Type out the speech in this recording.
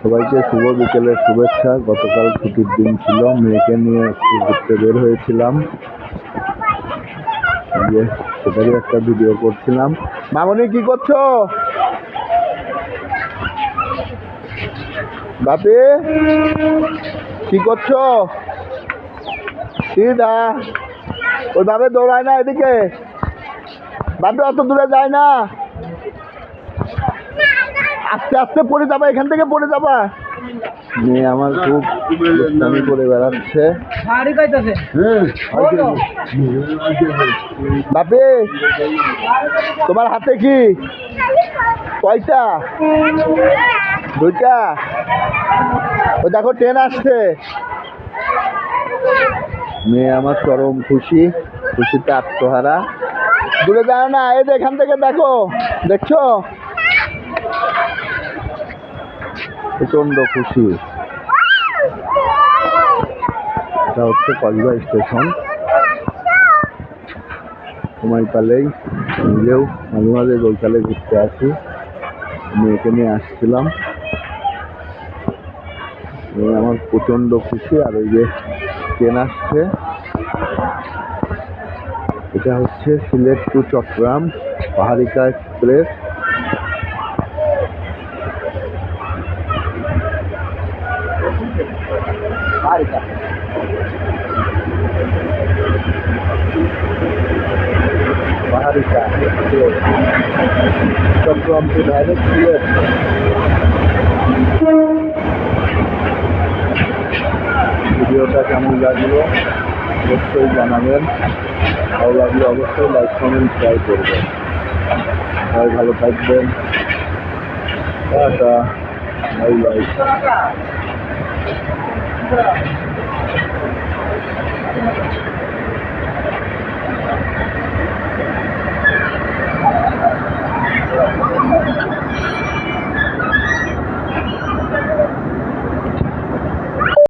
সবাইকে শুভ বিকেলের শুভেচ্ছা। গতকাল ছুটির দিন ছিল, মেয়েকে নিয়ে একটু ঘুরতে বের হয়েছিলাম। এই সেটারই একটা ভিডিও করছিলাম। মামনি, কি করছ? বাপি, কি করছ? দা ওই ভাবে দৌড়ায় না এদিকে? বাপি, অত দূরে যায় না। আস্তে আস্তে পড়ে যাবা এখান থেকে পড়ে যাবা। মেয়ে আমার খুব দুষ্টামি করে বেড়াচ্ছে। কইতাছে। বাপি তোমার হাতে কি? কয়টা? দুইটা? ও দেখো ট্রেন আসছে। মেয়ে আমার চরম খুশি খুশিতে আত্মহারা। দূরে যায় না এই এখান থেকে দেখো দেখছ? প্রচণ্ড খুশি। এটা হচ্ছে কসবা স্টেশন। সময় পেলেই নিজেও মাঝে মাঝে বৈকালে ঘুরতে আসি। মেয়েকে নিয়ে আসছিলাম। আমার প্রচণ্ড খুশি, আর ওই যে ট্রেন আসছে। এটা হচ্ছে Sylhet to Chittagong Paharika express. Paharika express Chattogram to direct Sylhet ভিডিওটা কেমন লাগলো অবশ্যই জানাবেন ভালো লাগলে অবশ্যই লাইক কমেন্ট ট্রাই করবেন সবাই ভালো থাকবেন টাটা বাই বাই Pra...